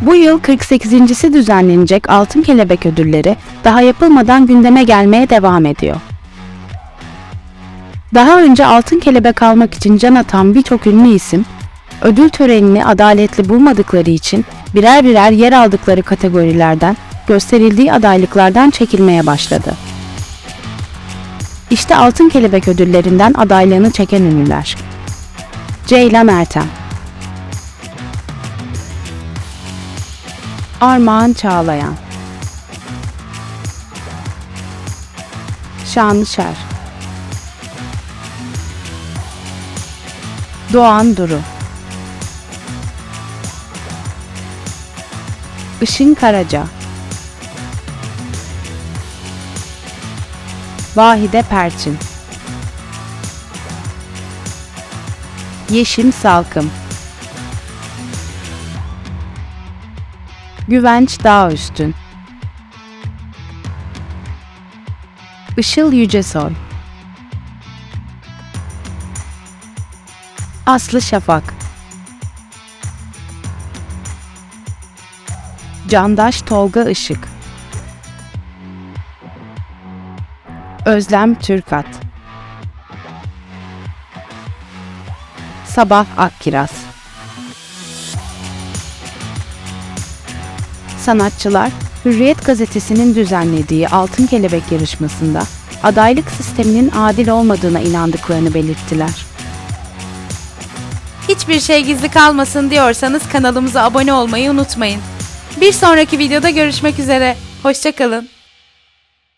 Bu yıl 48.si düzenlenecek Altın Kelebek Ödülleri daha yapılmadan gündeme gelmeye devam ediyor. Daha önce Altın Kelebek almak için can atan birçok ünlü isim, ödül törenini adaletli bulmadıkları için birer birer yer aldıkları kategorilerden, gösterildiği adaylıklardan çekilmeye başladı. İşte Altın Kelebek ödüllerinden adaylığını çeken ünlüler. Ceylan Ertem Armağan Çağlayan. Şanlışer Doğan Duru. Işın Karaca. Vahide Perçin. Yeşim Salkım Güvenç Dağüstün Işıl Yücesoy. Aslı Şafak. Candaş Tolga Işık. Özlem Türkat. Sabah Akkiraz Sanatçılar, Hürriyet gazetesinin düzenlediği Altın Kelebek yarışmasında adaylık sisteminin adil olmadığına inandıklarını belirttiler. Hiçbir şey gizli kalmasın diyorsanız kanalımıza abone olmayı unutmayın. Bir sonraki videoda görüşmek üzere. Hoşçakalın.